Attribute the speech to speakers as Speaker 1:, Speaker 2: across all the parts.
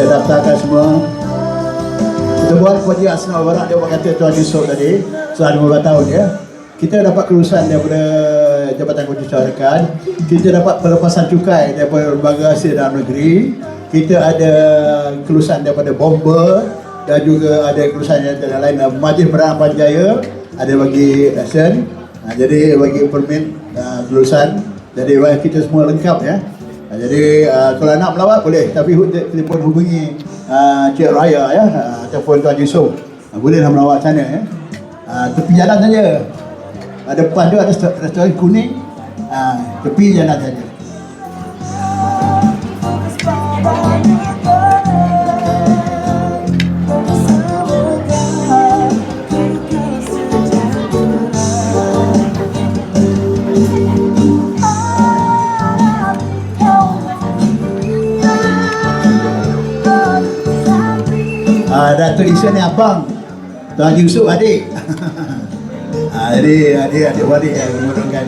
Speaker 1: Kita daftarkan semua. Kita buat pada Asna Barat dia buat kata Tuan Yusof tadi selama 15 tahun ya. Kita dapat kelulusan daripada Jabatan Kunci Syarikat. Kita dapat pelepasan cukai daripada Lembaga Hasil Dalam Negeri. Kita ada kelulusan daripada Bomber dan juga ada kelulusan yang lain Majlis Perang Panjaya ada bagi lesson. Jadi bagi permit kelulusan. Jadi kita semua lengkap ya. Ha, jadi uh, kalau nak melawat boleh tapi telefon hubungi uh, Cik Raya ya uh, ataupun Tuan Yusof. Uh, bolehlah melawat sana ya. Uh, tepi jalan saja. Uh, depan tu ada restoran kuning. Uh, tepi jalan saja. Uh, Datuk Isa ni abang. Tuan Yusof adik. uh, jadi adik adik adik yang mengurangkan.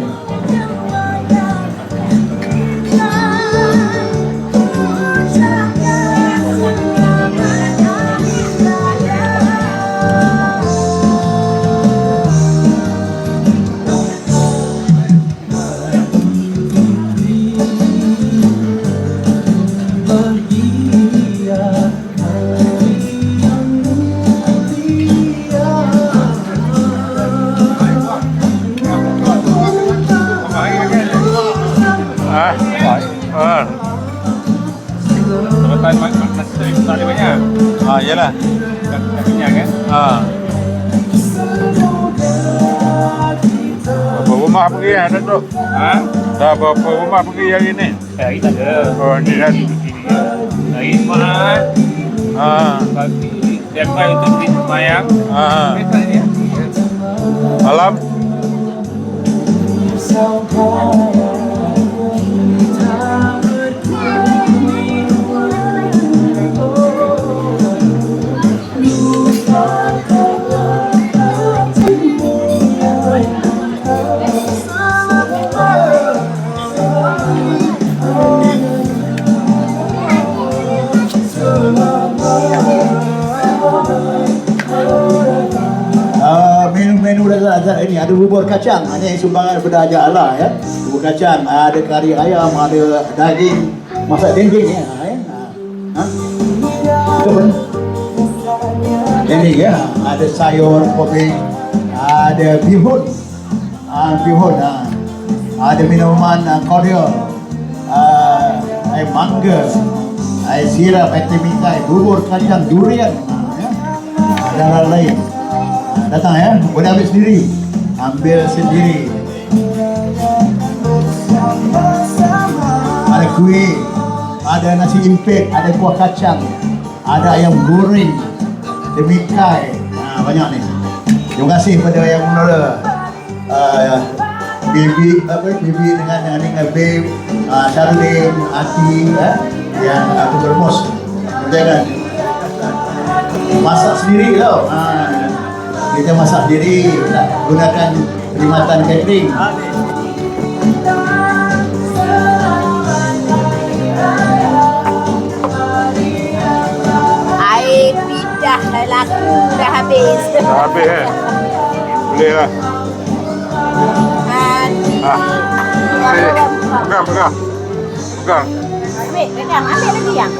Speaker 2: Tak ada banyak. Ah, iyalah. Tak tak banyak kan? Ah. Berapa rumah pergi yang Datuk? Ha? Dah berapa rumah pergi hari ni?
Speaker 3: Hari tak ada.
Speaker 2: Oh, ni kan.
Speaker 3: Hari Jumaat
Speaker 2: Ah,
Speaker 3: pagi standby untuk pergi sembahyang.
Speaker 2: ah.
Speaker 3: Besok dia.
Speaker 2: Malam?
Speaker 1: Uh, ini ada bubur kacang. Ini sumbangan daripada Haji Allah ya. Bubur kacang, ada kari ayam, ada daging. Masak dendeng ya, ha, ya? Ha? Itu ni? Dendeng ya, ada sayur, kopi. Ada bihun. Uh, Bihun ha. Ada minuman uh, kordial uh, Air mangga. Air sirap, air temikai, bubur kacang, durian ha, ya? Dan lain-lain Datang ya, boleh ambil sendiri Ambil sendiri. Ada kuih Ada nasi impit, ada kuah kacang Ada ayam goreng Temikai ha, Banyak ni. Terima kasih kepada yang mengelola uh, Baby, apa Baby dengan dengan Babe uh, Charlene, Ati ya, Yang aku bermos. Jangan masak sendiri tau. Ha. Kita masak sendiri, gunakan perkhidmatan catering.
Speaker 4: Air pindah laku dah habis.
Speaker 2: Dah habis kan? Boleh lah. Ah. Eh,
Speaker 4: buka.
Speaker 2: pegang, pegang. Pegang.
Speaker 4: Ambil, pegang. Ambil lagi yang.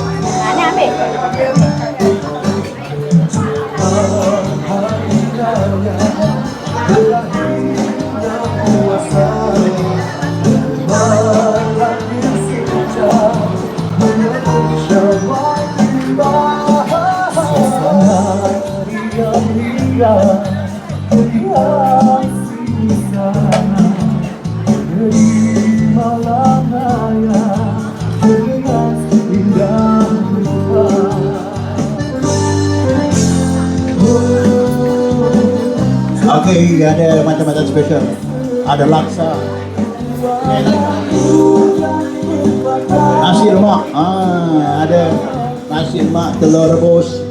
Speaker 1: Okey, ada macam-macam special. Ada laksa. Nasi lemak. Ah, ada nasi lemak, telur rebus,